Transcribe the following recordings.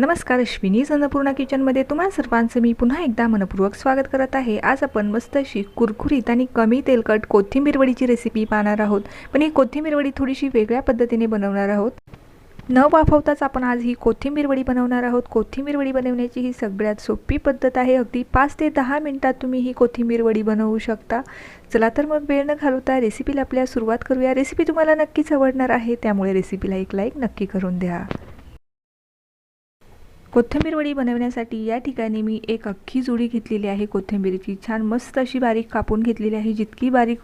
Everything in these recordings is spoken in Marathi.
नमस्कार अश्विनी अन्नपूर्णा किचनमध्ये तुम्हा सर्वांचं मी पुन्हा एकदा मनपूर्वक स्वागत करत आहे. आज आपण मस्त अशी कुरकुरीत आणि कमी तेलकट कोथिंबीरवडीची रेसिपी पाहणार आहोत. पण ही कोथिंबीरवडी थोडीशी वेगळ्या पद्धतीने बनवणार आहोत. न वाफवताच आपण आज ही कोथिंबीर वडी बनवणार आहोत. कोथिंबीर वडी बनवण्याची ही सगळ्यात सोपी पद्धत आहे. अगदी पाच ते दहा मिनटात तुम्ही ही कोथिंबीर वडी बनवू शकता. चला तर मग वेळ न घालवता रेसिपीला आपल्या सुरुवात करूया. रेसिपी तुम्हाला नक्कीच आवडणार आहे त्यामुळे रेसिपीला एक लाईक नक्की करून द्या. कोथिंबीर वडी बनवण्यासाठी या ठिकाणी मी एक अख्खी जुडी घेतलेली आहे. कोथिंबीरची छान मस्त अशी बारीक कापून घेतलेली आहे. जितकी बारीक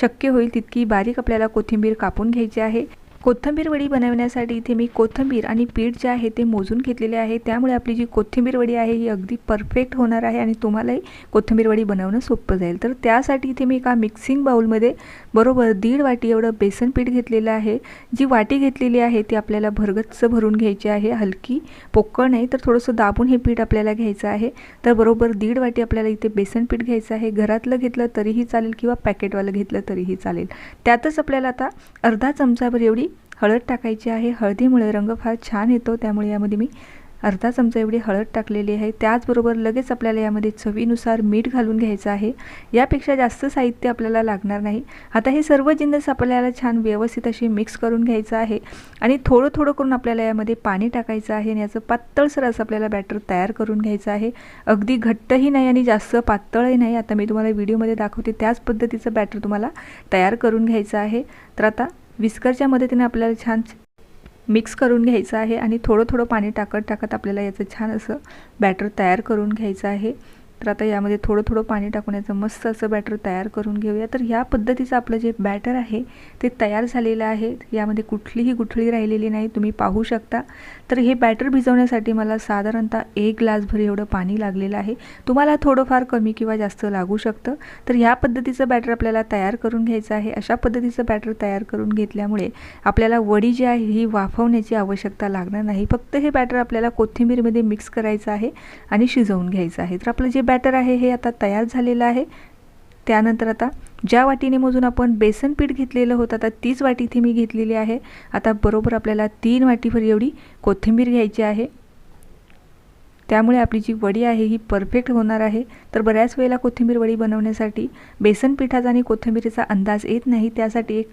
शक्य होईल तितकी बारीक आपल्याला कोथिंबीर कापून घ्यायची आहे. कोथिंबीर वडी बनवण्यासाठी इथे मी कोथिंबीर आणि पीठ जे आहे ते मोजून घेतलेले आहे. त्यामुळे आपली जी कोथिंबीर वडी आहे ही अगदी परफेक्ट होणार आहे आणि तुम्हालाही कोथिंबीर वडी बनवणं सोपं जाईल. तर त्यासाठी इथे मी एका मिक्सिंग बाऊलमध्ये बरोबर दीड वाटी एवढं बेसन पीठ घेतलेलं आहे. जी वाटी घेतलेली आहे ती आपल्याला भरगच्च भरून घ्यायची आहे. हलकी पोकळ नाही तर थोडंसं दाबून हे पीठ आपल्याला घ्यायचं आहे. तर बरोबर दीड वाटी आपल्याला इथे बेसन पीठ घ्यायचं आहे. घरातलं घेतलं तरीही चालेल किंवा पॅकेटवालं घेतलं तरीही चालेल. त्यातच आपल्याला आता अर्धा चमचाभर एवढी हळद टाकायची आहे. हळदीमुळे रंग फार छान येतो त्यामुळे यामध्ये मी अर्धा चमचा एवढी हळद टाकलेली आहे. त्याचबरोबर लगेच आपल्याला यामध्ये चवीनुसार मीठ घालून घ्यायचं आहे. यापेक्षा जास्त साहित्य आपल्याला लागणार नाही. आता हे सर्व जिन्नस आपल्याला छान व्यवस्थित अशी मिक्स करून घ्यायचं आहे आणि थोडं थोडं करून आपल्याला यामध्ये पाणी टाकायचं आहे आणि याचं पातळसर असं आपल्याला बॅटर तयार करून घ्यायचं आहे. अगदी घट्टही नाही आणि जास्त पातळही नाही. आता मी तुम्हाला व्हिडिओमध्ये दाखवते त्याच पद्धतीचं बॅटर तुम्हाला तयार करून घ्यायचं आहे. तर आता विस्करच्या मदतीने आपल्याला छान मिक्स करून घ्यायचं आहे आणि थोडं थोडं पाणी टाकत टाकत आपल्याला याचं छान असं बॅटर तयार करून घ्यायचं आहे. तर आता यामध्ये थोडं थोडं पाणी टाकून याचं मस्त असं बॅटर तयार करून घेऊया. तर ह्या पद्धतीचं आपलं जे बॅटर आहे ते तयार झालेलं आहे. यामध्ये कुठलीही गुठळी राहिलेली नाही तुम्ही पाहू शकता. तर हे बॅटर भिजवण्यासाठी मला साधारणतः एक ग्लासभर एवढं पाणी लागलेलं आहे. तुम्हाला थोडंफार कमी किंवा जास्त लागू शकतं. तर ह्या पद्धतीचं बॅटर आपल्याला तयार करून घ्यायचं आहे. अशा पद्धतीचं बॅटर तयार करून घेतल्यामुळे आपल्याला वडी जी आहे ही वाफवण्याची आवश्यकता लागणार नाही. फक्त हे बॅटर आपल्याला कोथिंबीरमध्ये मिक्स करायचं आहे आणि शिजवून घ्यायचं आहे. तर आपलं जे बॅटर आहे हे आता तयार झालेलं आहे. त्यानंतर आता ज्या वाटीने मोजून आपण बेसन पीठ घेतलेलं होतं आता तीच वाटी इथे मी घेतलेली आहे. आता बरोबर आपल्याला तीन वाटीभर एवढी कोथिंबीर घ्यायची आहे. त्यामुळे आपली जी वडी आहे ही परफेक्ट होणार आहे. तर बऱ्याच वेळेला कोथिंबीर वडी बनवण्यासाठी बेसन पिठाचा आणि कोथिंबीरीचा अंदाज येत नाही त्यासाठी एक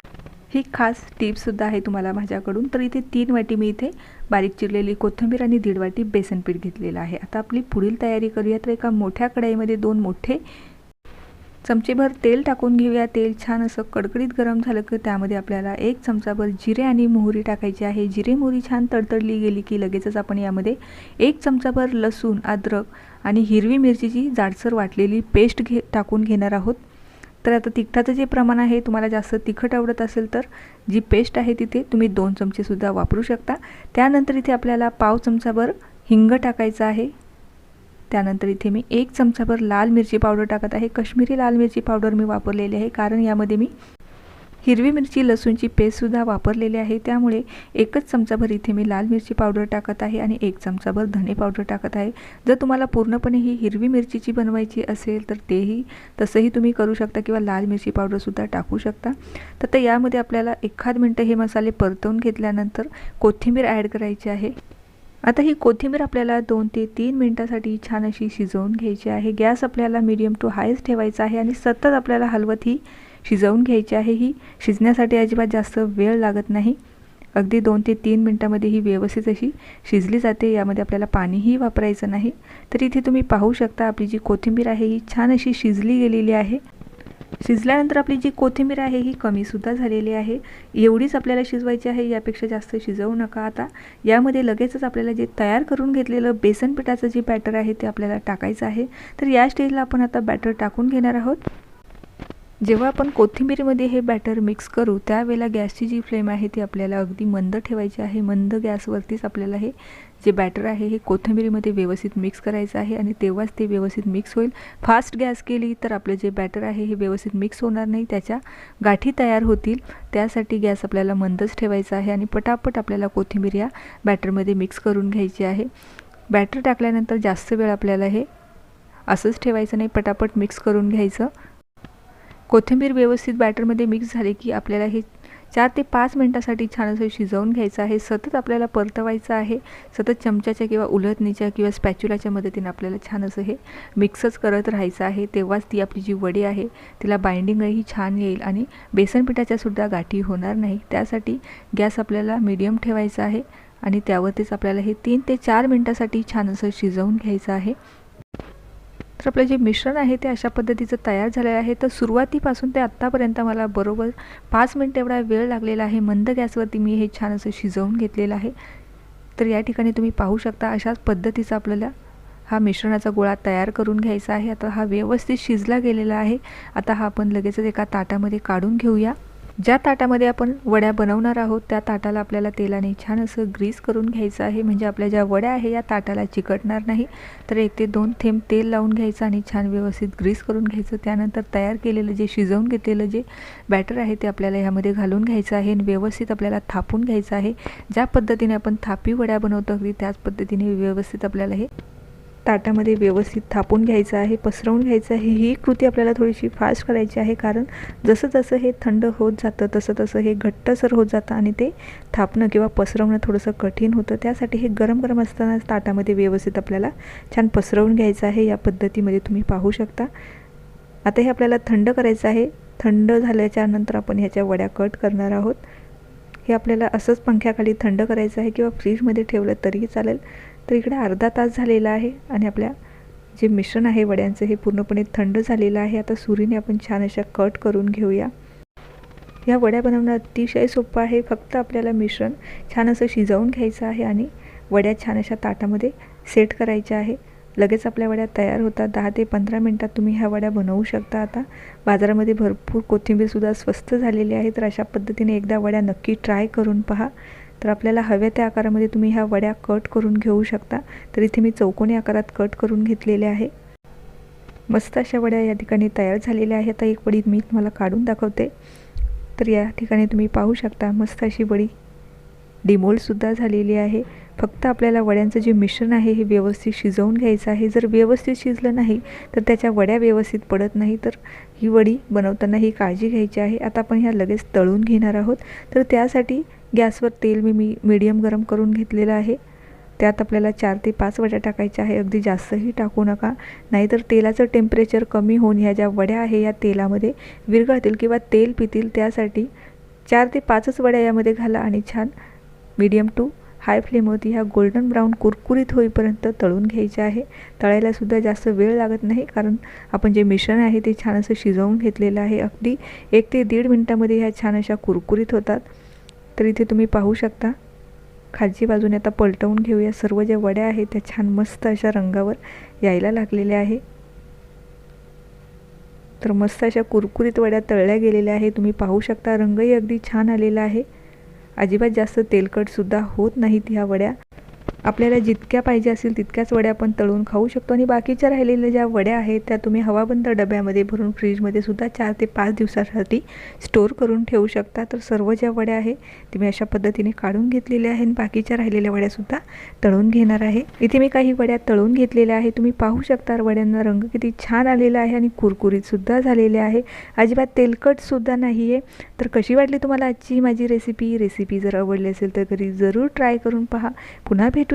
ही खास टिपसुद्धा आहे तुम्हाला माझ्याकडून. तर इथे तीन वाटी मी इथे बारीक चिरलेली कोथिंबीर आणि दीड वाटी बेसन पीठ घेतलेलं आहे. आता आपली पुढील तयारी करूया. तर एका मोठ्या कढाईमध्ये दोन मोठे चमचेभर तेल टाकून घेऊया. तेल छान असं कडकडीत गरम झालं की त्यामध्ये आपल्याला एक चमचाभर जिरे आणि मोहरी टाकायची आहे. जिरे मोहरी छान तडतडली गेली की लगेचच आपण यामध्ये एक चमचाभर लसूण अद्रक आणि हिरवी मिरचीची जाडसर वाटलेली पेस्ट घे टाकून घेणार आहोत. तर आता तिखटाचं जे प्रमाण आहे तुम्हाला जास्त तिखट आवडत असेल तर जी पेस्ट आहे तिथे तुम्ही दोन चमचेसुद्धा वापरू शकता. त्यानंतर इथे आपल्याला पाव चमचाभर हिंग टाकायचं आहे. त्यानंतर इथे मी एक चमचाभर लाल मिरची पावडर टाकत आहे. कश्मीरी लाल मिरची पावडर मी वापरलेली आहे कारण यामध्ये मी हिरवी मिरची लसूणची पेस्टसुद्धा वापरलेली आहे. त्यामुळे एकच चमचाभर इथे मी लाल मिरची पावडर टाकत आहे आणि एक चमचाभर धने पावडर टाकत आहे. जर तुम्हाला पूर्णपणे ही हिरवी मिरचीची बनवायची असेल तर तेही तसंही तुम्ही करू शकता किंवा लाल मिरची पावडरसुद्धा टाकू शकता. तर ते यामध्ये आपल्याला एखाद मिनटं हे मसाले परतवून घेतल्यानंतर कोथिंबीर ॲड करायची आहे. आता ही कोथिंबीर आपल्याला दोन ते तीन मिनटासाठी छान अशी शिजवून घ्यायची आहे. गॅस आपल्याला मीडियम टू हायच ठेवायचा आहे आणि सतत आपल्याला हलवत ही शिजवून घ्यायची आहे ही. शिजण्यासाठी अजिबात जास्त वेळ लागत नाही. अगदी दोन ते तीन मिनटामध्ये ही व्यवस्थित अशी शिजली जाते. यामध्ये आपल्याला पाणीही वापरायचं नाही. तर इथे तुम्ही पाहू शकता आपली जी कोथिंबीर आहे ही छान अशी शिजली गेलेली आहे. शिजल्यानंतर आपली जी कोथिंबीर आहे ही कमीसुद्धा झालेली आहे. एवढीच आपल्याला शिजवायची आहे यापेक्षा जास्त शिजवू नका आता. यामध्ये लगेचच आपल्याला जे तयार करून घेतलेलं बेसन पिठाचं जे बॅटर आहे ते आपल्याला टाकायचं आहे. तर या स्टेजला आपण आता बॅटर टाकून घेणार आहोत. जेव्हा आपण कोथिंबीरीमध्ये हे बॅटर मिक्स करू त्यावेळेला गॅसची जी फ्लेम आहे ती आपल्याला अगदी मंद ठेवायची आहे. मंद गॅसवरतीच आपल्याला हे जे बॅटर आहे हे कोथिंबीरीमध्ये व्यवस्थित मिक्स करायचं आहे आणि तेव्हाच ते व्यवस्थित मिक्स होईल. फास्ट गॅस केली तर आपलं जे बॅटर आहे हे व्यवस्थित मिक्स होणार नाही. त्याच्या गाठी तयार होतील. त्यासाठी गॅस आपल्याला मंदच ठेवायचा आहे आणि पटापट आपल्याला कोथिंबीर या बॅटरमध्ये मिक्स करून घ्यायची आहे. बॅटर टाकल्यानंतर जास्त वेळ आपल्याला हे असंच ठेवायचं नाही. पटापट मिक्स करून घ्यायचं. कोथिंबीर व्यवस्थित बॅटरमध्ये मिक्स झाले की आपल्याला हे चार ते पाच मिनटासाठी छान असं शिजवून घ्यायचं आहे. सतत आपल्याला परतवायचं आहे. सतत चमच्याच्या किंवा उलटणीच्या किंवा स्पॅच्युलाच्या मदतीने आपल्याला छान असं हे मिक्सच करत राहायचं आहे. तेव्हाच ती आपली जी वडी आहे तिला बाइंडिंगही छान येईल आणि बेसनपिठाच्यासुद्धा सुद्धा गाठी होणार नाही. त्यासाठी गॅस आपल्याला मीडियम ठेवायचा आहे आणि त्यावरतीच आपल्याला हे तीन ते चार मिनटासाठी छान असं शिजवून घ्यायचं आहे. तर आपलं जे मिश्रण आहे ते अशा पद्धतीचं तयार झालेलं आहे. तर सुरुवातीपासून ते आत्तापर्यंत मला बरोबर पाच मिनटं एवढा वेळ लागलेला आहे. मंद गॅसवरती मी हे छान असं शिजवून घेतलेलं आहे. तर या ठिकाणी तुम्ही पाहू शकता अशाच पद्धतीचा आपल्याला हा मिश्रणाचा गोळा तयार करून घ्यायचा आहे. आता हा व्यवस्थित शिजला गेलेला आहे. आता हा आपण लगेचच एका ताटामध्ये काढून घेऊया. ज्या ताटामध्ये आपण वड्या बनवणार आहोत त्या ताटाला आपल्याला तेलाने छान असं ग्रीस करून घ्यायचं आहे. म्हणजे आपल्या ज्या वड्या आहे या ताटाला चिकटणार नाही. तर एक ते दोन थेंब तेल लावून घ्यायचं आणि छान व्यवस्थित ग्रीस करून घ्यायचं. त्यानंतर तयार केलेलं जे शिजवून घेतलेलं जे बॅटर आहे ते आपल्याला ह्यामध्ये घालून घ्यायचं आहे आणि व्यवस्थित आपल्याला थापून घ्यायचं आहे. ज्या पद्धतीने आपण थापी वड्या बनवतो अगदी त्याच पद्धतीने व्यवस्थित आपल्याला हे ताटामध्ये व्यवस्थित थापून घ्यायचं आहे पसरवून घ्यायचं आहे. ही कृती आपल्याला थोडीशी फास्ट करायची आहे कारण जसं जसं हे थंड होत जातं तसं तसं हे घट्टसर होत जातं आणि ते थापणं किंवा पसरवणं थोडंसं कठीण होतं. त्यासाठी हे गरम गरम असताना ताटामध्ये व्यवस्थित आपल्याला छान पसरवून घ्यायचं आहे. या पद्धतीमध्ये तुम्ही पाहू शकता. आता हे आपल्याला थंड करायचं आहे. थंड झाल्याच्यानंतर आपण ह्याच्या वड्या कट करणार आहोत. हे आपल्याला असंच पंख्याखाली थंड करायचं आहे किंवा फ्रीजमध्ये ठेवलं तरीही चालेल. तर इकडे अर्धा तास झालेला आहे आणि आपल्या जे मिश्रण आहे वड्यांचं हे पूर्णपणे थंड झालेलं आहे. आता सुरीने आपण छान अशा कट करून घेऊया. या वड्या बनवणं अतिशय सोपं आहे. फक्त आपल्याला मिश्रण छान असं शिजवून घ्यायचं आहे आणि वड्या छान अशा ताटामध्ये सेट करायच्या आहे. लगेच आपल्या वड्या तयार होतात. दहा ते पंधरा मिनटात तुम्ही ह्या वड्या बनवू शकता. आता बाजारामध्ये भरपूर कोथिंबीरसुद्धा स्वस्त झालेली आहे. तर अशा पद्धतीने एकदा वड्या नक्की ट्राय करून पहा. तर आपल्याला हव्या त्या आकारामध्ये तुम्ही ह्या वड्या कट करून घेऊ शकता. तर इथे मी चौकोनी आकारात कट करून घेतलेल्या आहे. मस्त अशा वड्या या ठिकाणी तयार झालेल्या आहेत. आता एक वडी मी तुम्हाला काढून दाखवते. तर या ठिकाणी तुम्ही पाहू शकता मस्त अशी वडी डिमोलसुद्धा झालेली आहे. फक्त आपल्याला वड्यांचं जे मिश्रण आहे हे व्यवस्थित शिजवून घ्यायचं आहे. जर व्यवस्थित शिजलं नाही तर त्याच्या वड्या व्यवस्थित पडत नाही. तर ही वडी बनवताना ही काळजी घ्यायची आहे. आता आपण ह्या लगेच तळून घेणार आहोत. तर त्यासाठी गॅसवर तेल मी मी मीडियम गरम करून घेतलेलं आहे. त्यात आपल्याला चार ते पाच वड्या टाकायच्या आहे. अगदी जास्तही टाकू नका. नाहीतर तेलाचं टेम्परेचर कमी होऊन ह्या ज्या वड्या आहे या तेलामध्ये विरघळतील किंवा तेल पितील. त्यासाठी चार ते पाचच वड्या यामध्ये घाला आणि छान मीडियम टू हाय फ्लेमवरती ह्या गोल्डन ब्राऊन कुरकुरीत होईपर्यंत तळून घ्यायचे आहे. तळायलासुद्धा जास्त वेळ लागत नाही कारण आपण जे मिश्रण आहे ते छान असं शिजवून घेतलेलं आहे. अगदी एक ते दीड मिनटामध्ये ह्या छान अशा कुरकुरीत होतात. तर इथे तुम्ही पाहू शकता. खालची बाजूने आता पलटवून घेऊया. सर्व ज्या वड्या आहेत त्या छान मस्त अशा रंगावर यायला लागलेल्या आहे. तर मस्त अशा कुरकुरीत वड्या तळल्या गेलेल्या आहे तुम्ही पाहू शकता रंगही अगदी छान आलेला आहे. अजिबात जास्त तेलकटसुद्धा होत नाहीत ह्या वड्या. आपल्याला जितक्या पाहिजे असेल तितक्याच वड्या आपण तळून खाऊ शकतो. आणि बाकीच्या राहिलेल्या ज्या वड्या आहेत त्या तुम्ही हवाबंद डब्यामध्ये भरून फ्रीजमध्ये सुद्धा चार ते पाच दिवसासाठी स्टोअर करून ठेवू शकता. तर सर्व ज्या वड्या आहे ती मी अशा पद्धतीने काढून घेतलेल्या आहे आणि बाकीच्या राहिलेल्या वड्यासुद्धा तळून घेणार आहे. इथे मी काही वड्या तळून घेतलेल्या आहे तुम्ही पाहू शकता वड्यांना रंग किती छान आलेला आहे आणि कुरकुरीतसुद्धा झालेले आहे. अजिबात तेलकटसुद्धा नाही आहे तर कशी वाटली तुम्हाला आजची माझी रेसिपी रेसिपी जर आवडली असेल तर घरी जरूर ट्राय करून पहा. पुन्हा भेटू